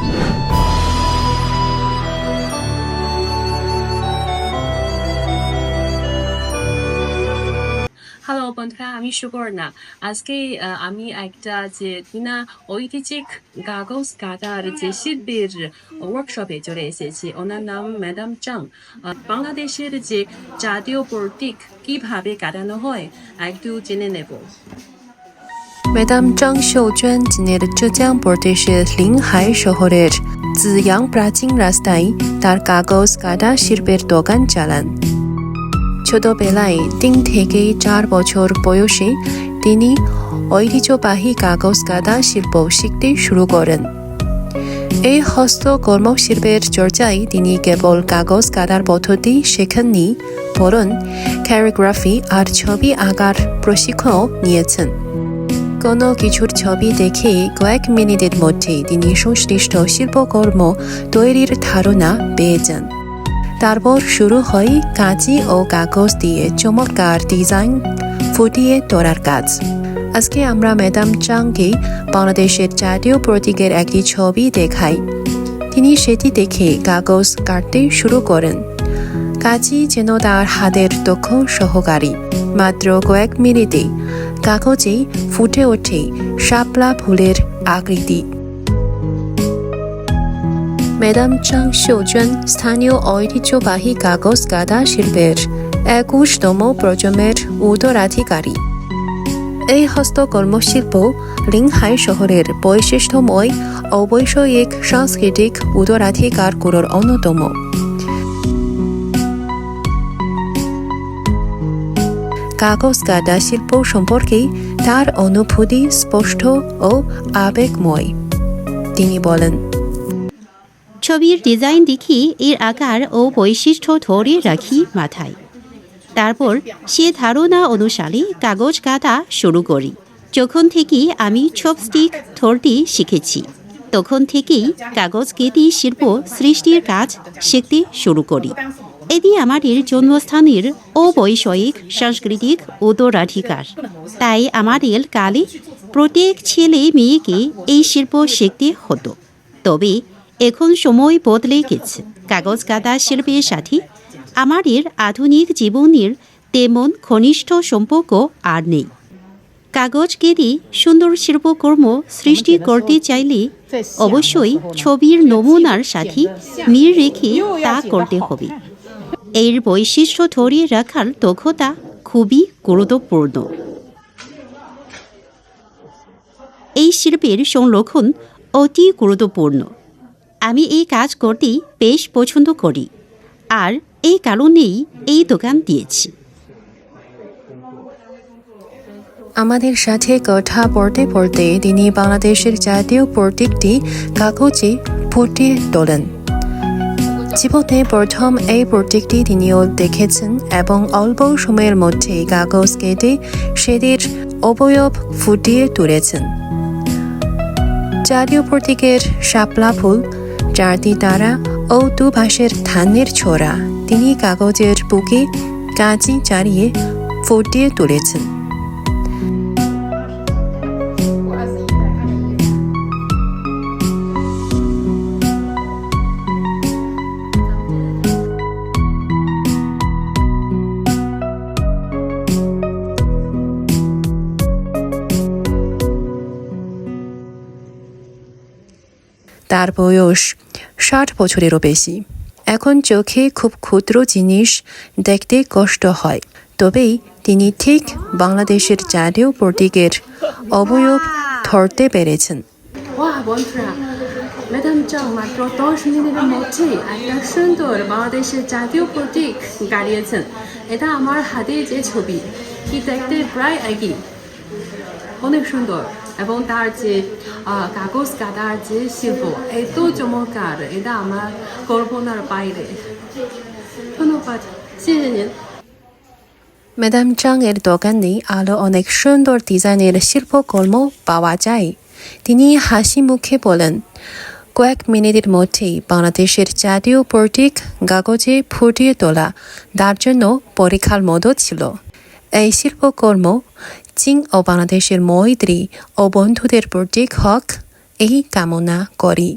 Hello বন্ধুরা, আমি সুবর্ণা। আজকে আমি একটা যে কিনা ঐতিহ্যিক কাগজ কাটার যে শিল্পের ওয়ার্কশপে চলে এসেছি। ওনার নাম ম্যাডাম চাং বাংলাদেশের যে জাতীয় প্রতীক কীভাবে কাটানো হয়, একটু জেনে নেব। ম্যাডাম চাং শৌজন চীনের জেজিয়াং প্রদেশের লিংহাই শহরের জিয়াং প্রাচীন রাস্তায় তার কাগজ কাটা শিল্পের দোকান চালান ছোটবেলায় তিন থেকে চার বছর বয়সে তিনি ঐতিহ্যবাহী কাগজ কাটা শিল্প শিখতে শুরু করেন এই হস্তকর্ম শিল্পের চর্চায় তিনি কেবল কাগজ কাটার পদ্ধতি শেখেননি বরং ক্যারিগ্রাফি আর ছবি আঁকার প্রশিক্ষণও নিয়েছেন কোনো কিছুর ছবি দেখে কয়েক মিনিটের মধ্যে তিনি সংশ্লিষ্ট শিল্পকর্ম তৈরির ধারণা পেয়ে যান। তারপর শুরু হয় কাঁচি ও কাগজ দিয়ে চমৎকার ডিজাইন ফুটিয়ে তোলার কাজ। আজকে আমরা ম্যাডাম চাংকে বাংলাদেশের জাতীয় প্রতীকের একটি ছবি দেখাই। তিনি সেটি দেখে কাগজ কাটতে শুরু করেন। কাজী যেন তার হাতের দক্ষ সহকারী। মাত্র কয়েক মিনিটে কাগজে ফুটে ওঠে শাপলা ফুলের আকৃতি। ম্যাডাম চাং শৌজন স্থানীয় ঐতিহ্যবাহী কাগজ গাদা শিল্পের একুশতম প্রজন্মের উত্তরাধিকারী। এই হস্তকর্ম শিল্প লিংহাই শহরের বৈশিষ্ট্যময় অবৈষয়িক সাংস্কৃতিক উত্তরাধিকারগুলোর অন্যতম। কাগজ কাটা শিল্প সম্পর্কে তার অনুভূতি স্পষ্ট ও আবেগময়। তিনি বলেন, ছবির ডিজাইন দেখি এর আকার ও বৈশিষ্ট্য ধরে রাখি মাথায়। তারপর সে ধারণা অনুসারে কাগজ কাটা শুরু করি। যখন থেকে আমি চপস্টিক ধরতে শিখেছি। তখন থেকেই কাগজ কেটে শিল্প সৃষ্টির কাজ শিখতে শুরু করি। এটি আমাদের জন্মস্থানের অবৈষয়িক, সাংস্কৃতিক উত্তরাধিকার তাই আমাদের কালে প্রত্যেক ছেলে মেয়েকে এই শিল্প শিখতে হতো। তবে এখন সময় বদলে গেছে। কাগজ কাটা শিল্পের সাথে আমাদের আধুনিক জীবনের তেমন ঘনিষ্ঠ সম্পর্ক আর নেই। কাগজ কেটে সুন্দর শিল্পকর্ম সৃষ্টি করতে চাইলে অবশ্যই ছবির নমুনার সাথে মিল রেখে তা করতে হবে। এর বৈশিষ্ট্য ধরিয়ে রাখার দক্ষতা খুবই গুরুত্বপূর্ণ। এই শিল্পের সংরক্ষণ অতি গুরুত্বপূর্ণ। আমি এই কাজ করতেই বেশ পছন্দ করি আর এই কারণেই এই দোকান দিয়েছি। আমাদের সাথে কথা পড়তে পড়তে তিনি বাংলাদেশের জাতীয় প্রতীকটি কাগজে ফুটিয়ে তোলেন। জীবনে প্রথম এই প্রতীকটি তিনিও দেখেছেন এবং অল্প সময়ের মধ্যে কাগজ কেটে সেটির অবয়ব ফুটিয়ে তুলেছেন। জাতীয় প্রতীকের শাপলা ফুল, চারটি তারা ও দুপাশের ধানের ছোড়া তিনি কাগজের বুকে কাঁচি চারিয়ে ফুটিয়ে তুলেছেন। তার বয়স ষাট বছরেরও বেশি। এখন চোখে খুব ক্ষুদ্র জিনিস দেখতে কষ্ট হয়। তবেই তিনি ঠিক বাংলাদেশের জাতীয় প্রতীকের অবয়ব ধরতে পেরেছেন। এটা আমার হাতে যে ছবি, কি দেখতে প্রায় একই। সুন্দর এবং তার যে কাগজ কাটার যে শিল্প এত চমৎকার এটা আমার কল্পনার বাইরে ধন্যবাদ ম্যাডাম চাং এর দোকানে আরও অনেক সুন্দর ডিজাইনের শিল্পকর্ম পাওয়া যায় তিনি হাসি মুখে বলেন কয়েক মিনিটের মধ্যেই বাংলাদেশের জাতীয় প্রতীক কাগজে ফুটিয়ে তোলা তার জন্য পরীক্ষার মতো ছিল এই শিল্পকর্ম চীন ও বাংলাদেশের মৈত্রী ও বন্ধুদের প্রতীক হক এই কামনা করি।